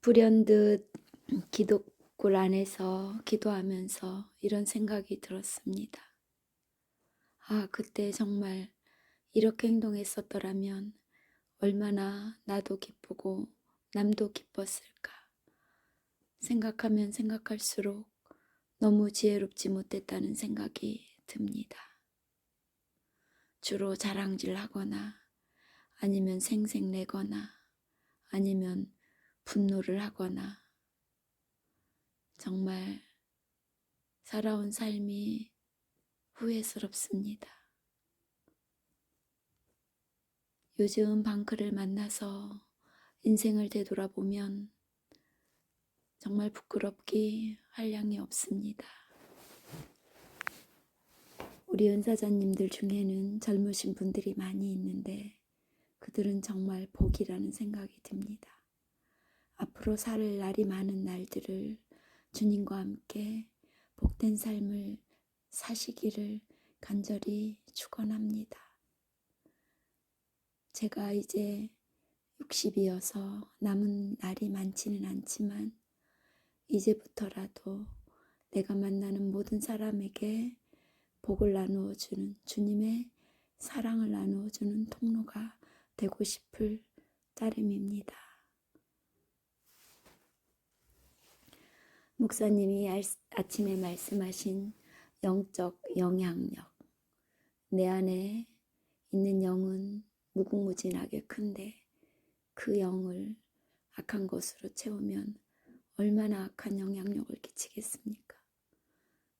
불현듯 기독굴 안에서 기도하면서 이런 생각이 들었습니다. 아, 그때 정말 이렇게 행동했었더라면 얼마나 나도 기쁘고 남도 기뻤을까. 생각하면 생각할수록 너무 지혜롭지 못했다는 생각이 듭니다. 주로 자랑질 하거나 아니면 생색내거나 아니면 분노를 하거나 정말 살아온 삶이 후회스럽습니다. 요즘 방크를 만나서 인생을 되돌아보면 정말 부끄럽기 한량이 없습니다. 우리 은사자님들 중에는 젊으신 분들이 많이 있는데 그들은 정말 복이라는 생각이 듭니다. 앞으로 살 날이 많은 날들을 주님과 함께 복된 삶을 사시기를 간절히 축원합니다. 제가 이제 60이어서 남은 날이 많지는 않지만 이제부터라도 내가 만나는 모든 사람에게 복을 나누어 주는 주님의 사랑을 나누어 주는 통로가 되고 싶을 따름입니다. 목사님이 아침에 말씀하신 영적 영향력. 내 안에 있는 영은 무궁무진하게 큰데 그 영을 악한 것으로 채우면 얼마나 악한 영향력을 끼치겠습니까?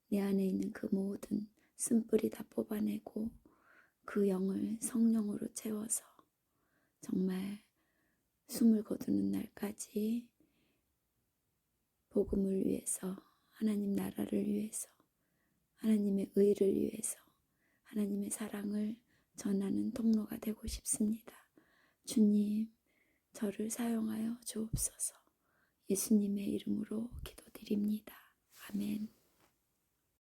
내 안에 있는 그 모든 쓴뿌리 다 뽑아내고 그 영을 성령으로 채워서 정말 숨을 거두는 날까지 복음을 위해서 하나님 나라를 위해서 하나님의 의를 위해서 하나님의 사랑을 전하는 통로가 되고 싶습니다. 주님, 저를 사용하여 주옵소서. 예수님의 이름으로 기도드립니다. 아멘.